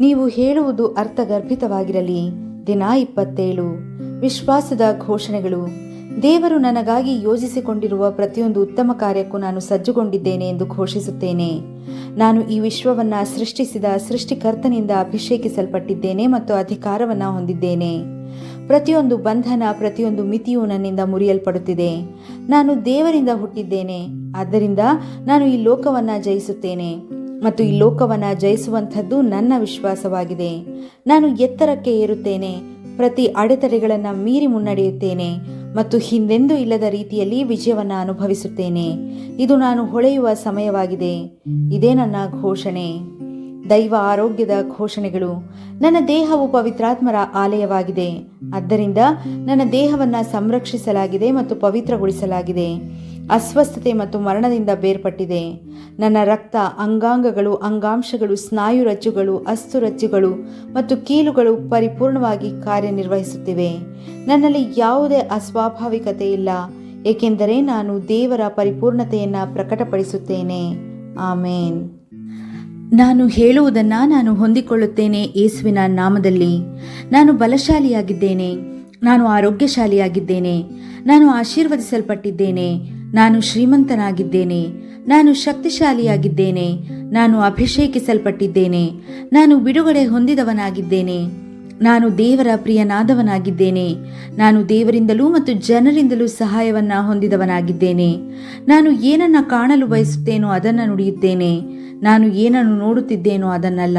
ನೀವು ಹೇಳುವುದು ಅರ್ಥಗರ್ಭಿತವಾಗಿರಲಿ. ದಿನ ಇಪ್ಪತ್ತೇಳು. ವಿಶ್ವಾಸದ ಘೋಷಣೆಗಳು. ದೇವರು ನನಗಾಗಿ ಯೋಜಿಸಿಕೊಂಡಿರುವ ಪ್ರತಿಯೊಂದು ಉತ್ತಮ ಕಾರ್ಯಕ್ಕೂ ನಾನು ಸಜ್ಜುಗೊಂಡಿದ್ದೇನೆ ಎಂದು ಘೋಷಿಸುತ್ತೇನೆ. ನಾನು ಈ ವಿಶ್ವವನ್ನು ಸೃಷ್ಟಿಸಿದ ಸೃಷ್ಟಿಕರ್ತನಿಂದ ಅಭಿಷೇಕಿಸಲ್ಪಟ್ಟಿದ್ದೇನೆ ಮತ್ತು ಅಧಿಕಾರವನ್ನು ಹೊಂದಿದ್ದೇನೆ. ಪ್ರತಿಯೊಂದು ಬಂಧನ, ಪ್ರತಿಯೊಂದು ಮಿತಿಯು ನನ್ನಿಂದ ಮುರಿಯಲ್ಪಡುತ್ತಿದೆ. ನಾನು ದೇವರಿಂದ ಹುಟ್ಟಿದ್ದೇನೆ. ಆದ್ದರಿಂದ ನಾನು ಈ ಲೋಕವನ್ನು ಜಯಿಸುತ್ತೇನೆ. ಮತ್ತು ಈ ಲೋಕವನ್ನು ಜಯಿಸುವಂಥದ್ದು ನನ್ನ ವಿಶ್ವಾಸವಾಗಿದೆ. ನಾನು ಎತ್ತರಕ್ಕೆ ಏರುತ್ತೇನೆ, ಪ್ರತಿ ಅಡೆತಡೆಗಳನ್ನು ಮೀರಿ ಮುನ್ನಡೆಯುತ್ತೇನೆ ಮತ್ತು ಹಿಂದೆಂದೂ ಇಲ್ಲದ ರೀತಿಯಲ್ಲಿ ವಿಜಯವನ್ನು ಅನುಭವಿಸುತ್ತೇನೆ. ಇದು ನಾನು ಹೊಳೆಯುವ ಸಮಯವಾಗಿದೆ, ಇದೇ ನನ್ನ ಘೋಷಣೆ. ದೈವ ಆರೋಗ್ಯದ ಘೋಷಣೆಗಳು, ನನ್ನ ದೇಹವು ಪವಿತ್ರಾತ್ಮರ ಆಲಯವಾಗಿದೆ, ಆದ್ದರಿಂದ ನನ್ನ ದೇಹವನ್ನು ಸಂರಕ್ಷಿಸಲಾಗಿದೆ ಮತ್ತು ಪವಿತ್ರಗೊಳಿಸಲಾಗಿದೆ. ಅಸ್ವಸ್ಥತೆ ಮತ್ತು ಮರಣದಿಂದ ಬೇರ್ಪಟ್ಟಿದೆ. ನನ್ನ ರಕ್ತ, ಅಂಗಾಂಗಗಳು, ಅಂಗಾಂಶಗಳು, ಸ್ನಾಯು ಸ್ನಾಯುರಜ್ಜುಗಳು ಅಸ್ತುರಜ್ಜುಗಳು ಮತ್ತು ಕೀಲುಗಳು ಪರಿಪೂರ್ಣವಾಗಿ ಕಾರ್ಯನಿರ್ವಹಿಸುತ್ತಿವೆ. ನನ್ನಲ್ಲಿ ಯಾವುದೇ ಅಸ್ವಾಭಾವಿಕತೆ ಇಲ್ಲ, ಏಕೆಂದರೆ ನಾನು ದೇವರ ಪರಿಪೂರ್ಣತೆಯನ್ನು ಪ್ರಕಟಪಡಿಸುತ್ತೇನೆ. ಆಮೇನ್. ನಾನು ಹೇಳುವುದನ್ನು ನಾನು ಹೊಂದಿಕೊಳ್ಳುತ್ತೇನೆ ಯೇಸುವಿನ ನಾಮದಲ್ಲಿ. ನಾನು ಬಲಶಾಲಿಯಾಗಿದ್ದೇನೆ. ನಾನು ಆರೋಗ್ಯಶಾಲಿಯಾಗಿದ್ದೇನೆ. ನಾನು ಆಶೀರ್ವದಿಸಲ್ಪಟ್ಟಿದ್ದೇನೆ. ನಾನು ಶ್ರೀಮಂತನಾಗಿದ್ದೇನೆ, ನಾನು ಶಕ್ತಿಶಾಲಿಯಾಗಿದ್ದೇನೆ, ನಾನು ಅಭಿಷೇಕಿಸಲ್ಪಟ್ಟಿದ್ದೇನೆ, ನಾನು ಬಿಡುಗಡೆ ಹೊಂದಿದವನಾಗಿದ್ದೇನೆ. ನಾನು ದೇವರ ಪ್ರಿಯನಾದವನಾಗಿದ್ದೇನೆ, ನಾನು ದೇವರಿಂದಲೂ ಮತ್ತು ಜನರಿಂದಲೂ ಸಹಾಯವನ್ನು ಹೊಂದಿದವನಾಗಿದ್ದೇನೆ. ನಾನು ಏನನ್ನು ಕಾಣಲು ಬಯಸುತ್ತೇನೋ ಅದನ್ನು ನುಡಿಯುತ್ತೇನೆ, ನಾನು ಏನನ್ನು ನೋಡುತ್ತಿದ್ದೇನೋ ಅದನ್ನಲ್ಲ.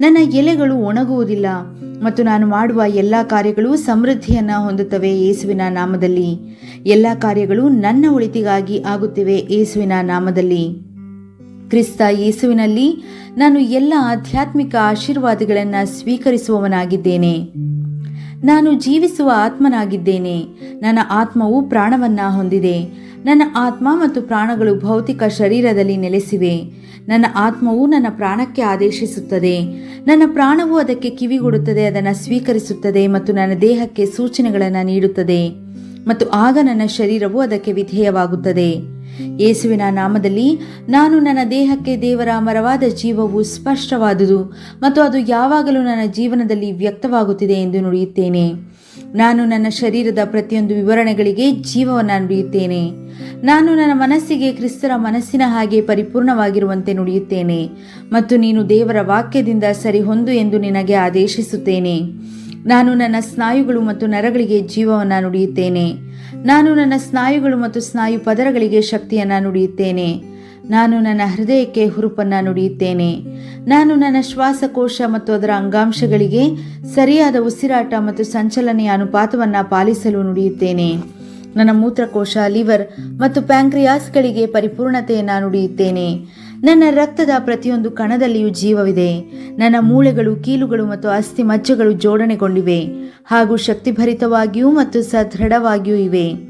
ನನ್ನ ಎಲೆಗಳು ಒಣಗುವುದಿಲ್ಲ ಮತ್ತು ನಾನು ಮಾಡುವ ಎಲ್ಲ ಕಾರ್ಯಗಳು ಸಮೃದ್ಧಿಯನ್ನು ಹೊಂದುತ್ತವೆ ಯೇಸುವಿನ ನಾಮದಲ್ಲಿ. ಎಲ್ಲ ಕಾರ್ಯಗಳು ನನ್ನ ಒಳಿತಿಗಾಗಿ ಆಗುತ್ತಿವೆ ಯೇಸುವಿನ ನಾಮದಲ್ಲಿ. ಕ್ರಿಸ್ತ ಯೇಸುವಿನಲ್ಲಿ ನಾನು ಎಲ್ಲ ಆಧ್ಯಾತ್ಮಿಕ ಆಶೀರ್ವಾದಗಳನ್ನು ಸ್ವೀಕರಿಸುವವನಾಗಿದ್ದೇನೆ. ನಾನು ಜೀವಿಸುವ ಆತ್ಮನಾಗಿದ್ದೇನೆ. ನನ್ನ ಆತ್ಮವು ಪ್ರಾಣವನ್ನು ಹೊಂದಿದೆ. ನನ್ನ ಆತ್ಮ ಮತ್ತು ಪ್ರಾಣಗಳು ಭೌತಿಕ ಶರೀರದಲ್ಲಿ ನೆಲೆಸಿವೆ. ನನ್ನ ಆತ್ಮವು ನನ್ನ ಪ್ರಾಣಕ್ಕೆ ಆದೇಶಿಸುತ್ತದೆ. ನನ್ನ ಪ್ರಾಣವು ಅದಕ್ಕೆ ಕಿವಿಗೊಡುತ್ತದೆ ಅದನ್ನು ಸ್ವೀಕರಿಸುತ್ತದೆ ಮತ್ತು ನನ್ನ ದೇಹಕ್ಕೆ ಸೂಚನೆಗಳನ್ನು ನೀಡುತ್ತದೆ. ಮತ್ತು ಆಗ ನನ್ನ ಶರೀರವು ಅದಕ್ಕೆ ವಿಧೇಯವಾಗುತ್ತದೆ. ಯೇಸುವಿನ ನಾಮದಲ್ಲಿ ನಾನು ನನ್ನ ದೇಹಕ್ಕೆ ದೇವರ ಅಮರವಾದ ಜೀವವು ಸ್ಪಷ್ಟವಾದುದು ಮತ್ತು ಅದು ಯಾವಾಗಲೂ ನನ್ನ ಜೀವನದಲ್ಲಿ ವ್ಯಕ್ತವಾಗುತ್ತಿದೆ ಎಂದು ನುಡಿಯುತ್ತೇನೆ. ನಾನು ನನ್ನ ಶರೀರದ ಪ್ರತಿಯೊಂದು ವಿವರಣೆಗಳಿಗೆ ಜೀವವನ್ನು ನುಡಿಯುತ್ತೇನೆ. ನಾನು ನನ್ನ ಮನಸ್ಸಿಗೆ ಕ್ರಿಸ್ತರ ಮನಸ್ಸಿನ ಹಾಗೆ ಪರಿಪೂರ್ಣವಾಗಿರುವಂತೆ ನುಡಿಯುತ್ತೇನೆ ಮತ್ತು ನೀನು ದೇವರ ವಾಕ್ಯದಿಂದ ಸರಿಹೊಂದು ಎಂದು ನಿನಗೆ ಆದೇಶಿಸುತ್ತೇನೆ. ನಾನು ನನ್ನ ಸ್ನಾಯುಗಳು ಮತ್ತು ನರಗಳಿಗೆ ಜೀವವನ್ನು ನುಡಿಯುತ್ತೇನೆ. ನಾನು ನನ್ನ ಸ್ನಾಯುಗಳು ಮತ್ತು ಸ್ನಾಯು ಪದರಗಳಿಗೆ ಶಕ್ತಿಯನ್ನು ನುಡಿಯುತ್ತೇನೆ. ನಾನು ನನ್ನ ಹೃದಯಕ್ಕೆ ಹುರುಪನ್ನು ನುಡಿಯುತ್ತೇನೆ. ನಾನು ನನ್ನ ಶ್ವಾಸಕೋಶ ಮತ್ತು ಅದರ ಅಂಗಾಂಶಗಳಿಗೆ ಸರಿಯಾದ ಉಸಿರಾಟ ಮತ್ತು ಸಂಚಲನೆಯ ಅನುಪಾತವನ್ನು ಪಾಲಿಸಲು ನುಡಿಯುತ್ತೇನೆ. ನನ್ನ ಮೂತ್ರಕೋಶ, ಲಿವರ್ ಮತ್ತು ಪ್ಯಾಂಕ್ರಿಯಾಸ್ಗಳಿಗೆ ಪರಿಪೂರ್ಣತೆಯನ್ನು ನುಡಿಯುತ್ತೇನೆ. ನನ್ನ ರಕ್ತದ ಪ್ರತಿಯೊಂದು ಕಣದಲ್ಲಿಯೂ ಜೀವವಿದೆ. ನನ್ನ ಮೂಳೆಗಳು, ಕೀಲುಗಳು ಮತ್ತು ಅಸ್ಥಿ ಮಜ್ಜಗಳು ಜೋಡಣೆಗೊಂಡಿವೆ. ಹಾಗೂ ಶಕ್ತಿಭರಿತವಾಗಿಯೂ ಮತ್ತು ಸದೃಢವಾಗಿಯೂ ಇವೆ.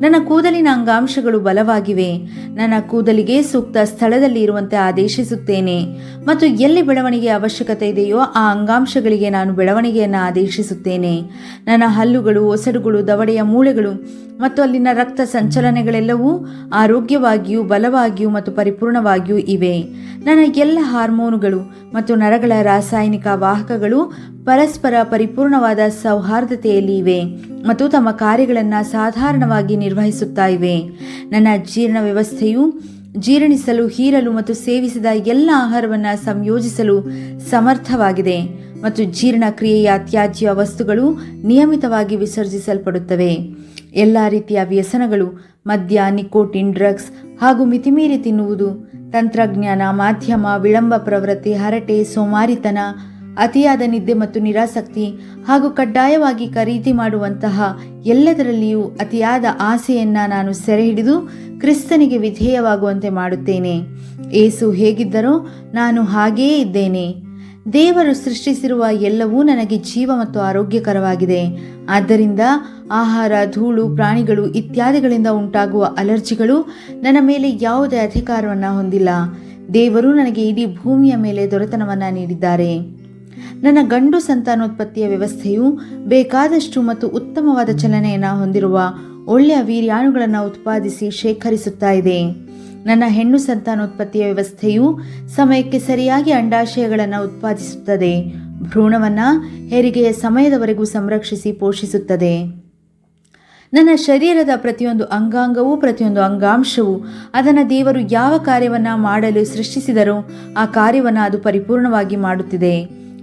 ನನ್ನ ಕೂದಲಿನ ಅಂಗಾಂಶಗಳು ಬಲವಾಗಿವೆ. ನನ್ನ ಕೂದಲಿಗೆ ಸೂಕ್ತ ಸ್ಥಳದಲ್ಲಿ ಇರುವಂತೆ ಆದೇಶಿಸುತ್ತೇನೆ. ಮತ್ತು ಎಲ್ಲಿ ಬೆಳವಣಿಗೆ ಅವಶ್ಯಕತೆ ಇದೆಯೋ ಆ ಅಂಗಾಂಶಗಳಿಗೆ ನಾನು ಬೆಳವಣಿಗೆಯನ್ನು ಆದೇಶಿಸುತ್ತೇನೆ. ನನ್ನ ಹಲ್ಲುಗಳು, ಒಸಡುಗಳು, ದವಡೆಯ ಮೂಳೆಗಳು ಮತ್ತು ಅಲ್ಲಿನ ರಕ್ತ ಸಂಚಲನೆಗಳೆಲ್ಲವೂ ಆರೋಗ್ಯವಾಗಿಯೂ ಬಲವಾಗಿಯೂ ಮತ್ತು ಪರಿಪೂರ್ಣವಾಗಿಯೂ ಇವೆ. ನನ್ನ ಎಲ್ಲ ಹಾರ್ಮೋನುಗಳು ಮತ್ತು ನರಗಳ ರಾಸಾಯನಿಕ ವಾಹಕಗಳು ಪರಸ್ಪರ ಪರಿಪೂರ್ಣವಾದ ಸೌಹಾರ್ದತೆಯಲ್ಲಿ ಇವೆ ಮತ್ತು ತಮ್ಮ ಕಾರ್ಯಗಳನ್ನು ಸಾಧಾರಣವಾಗಿ ನಿರ್ವಹಿಸುತ್ತಾ ಇವೆ. ನನ್ನ ಜೀರ್ಣ ವ್ಯವಸ್ಥೆಯು ಜೀರ್ಣಿಸಲು, ಹೀರಲು ಮತ್ತು ಸೇವಿಸಿದ ಎಲ್ಲ ಆಹಾರವನ್ನು ಸಂಯೋಜಿಸಲು ಸಮರ್ಥವಾಗಿದೆ ಮತ್ತು ಜೀರ್ಣಕ್ರಿಯೆಯ ತ್ಯಾಜ್ಯ ವಸ್ತುಗಳು ನಿಯಮಿತವಾಗಿ ವಿಸರ್ಜಿಸಲ್ಪಡುತ್ತವೆ. ಎಲ್ಲ ರೀತಿಯ ವ್ಯಸನಗಳು, ಮದ್ಯ, ನಿಕೋಟಿನ್, ಡ್ರಗ್ಸ್ ಹಾಗೂ ಮಿತಿಮೀರಿ ತಿನ್ನುವುದು. ತಂತ್ರಜ್ಞಾನ, ಮಾಧ್ಯಮ, ವಿಳಂಬ ಪ್ರವೃತ್ತಿ, ಹರಟೆ, ಸೋಮಾರಿತನ, ಅತಿಯಾದ ನಿದ್ದೆ ಮತ್ತು ನಿರಾಸಕ್ತಿ ಹಾಗೂ ಕಡ್ಡಾಯವಾಗಿ ಖರೀದಿ ಮಾಡುವಂತಹ ಎಲ್ಲದರಲ್ಲಿಯೂ ಅತಿಯಾದ ಆಸೆಯನ್ನ ನಾನು ಸೆರೆ ಹಿಡಿದು ಕ್ರಿಸ್ತನಿಗೆ ವಿಧೇಯವಾಗುವಂತೆ ಮಾಡುತ್ತೇನೆ. ಏಸು ಹೇಗಿದ್ದರೋ ನಾನು ಹಾಗೆಯೇ ಇದ್ದೇನೆ. ದೇವರು ಸೃಷ್ಟಿಸಿರುವ ಎಲ್ಲವೂ ನನಗೆ ಜೀವ ಮತ್ತು ಆರೋಗ್ಯಕರವಾಗಿದೆ. ಆದ್ದರಿಂದ ಆಹಾರ, ಧೂಳು, ಪ್ರಾಣಿಗಳು ಇತ್ಯಾದಿಗಳಿಂದ ಉಂಟಾಗುವ ಅಲರ್ಜಿಗಳು ನನ್ನ ಮೇಲೆ ಯಾವುದೇ ಅಧಿಕಾರವನ್ನು ಹೊಂದಿಲ್ಲ. ದೇವರು ನನಗೆ ಇಡೀ ಭೂಮಿಯ ಮೇಲೆ ದೊರೆತನವನ್ನು ನೀಡಿದ್ದಾರೆ. ನನ್ನ ಗಂಡು ಸಂತಾನೋತ್ಪತ್ತಿಯ ವ್ಯವಸ್ಥೆಯು ಬೇಕಾದಷ್ಟು ಮತ್ತು ಉತ್ತಮವಾದ ಚಲನೆಯನ್ನು ಹೊಂದಿರುವ ಒಳ್ಳೆಯ ವೀರ್ಯಾಣುಗಳನ್ನು ಉತ್ಪಾದಿಸಿ ಶೇಖರಿಸುತ್ತಾ ಇದೆ. ನನ್ನ ಹೆಣ್ಣು ಸಂತಾನೋತ್ಪತ್ತಿಯ ವ್ಯವಸ್ಥೆಯು ಸಮಯಕ್ಕೆ ಸರಿಯಾಗಿ ಅಂಡಾಶಯಗಳನ್ನು ಉತ್ಪಾದಿಸುತ್ತದೆ. ಭ್ರೂಣವನ್ನು ಹೆರಿಗೆಯ ಸಮಯದವರೆಗೂ ಸಂರಕ್ಷಿಸಿ ಪೋಷಿಸುತ್ತದೆ. ನನ್ನ ಶರೀರದ ಪ್ರತಿಯೊಂದು ಅಂಗಾಂಗವೂ ಪ್ರತಿಯೊಂದು ಅಂಗಾಂಶವೂ ಅದನ್ನು ದೇವರು ಯಾವ ಕಾರ್ಯವನ್ನು ಮಾಡಲು ಸೃಷ್ಟಿಸಿದರೋ ಆ ಕಾರ್ಯವನ್ನು ಅದು ಪರಿಪೂರ್ಣವಾಗಿ ಮಾಡುತ್ತಿದೆ.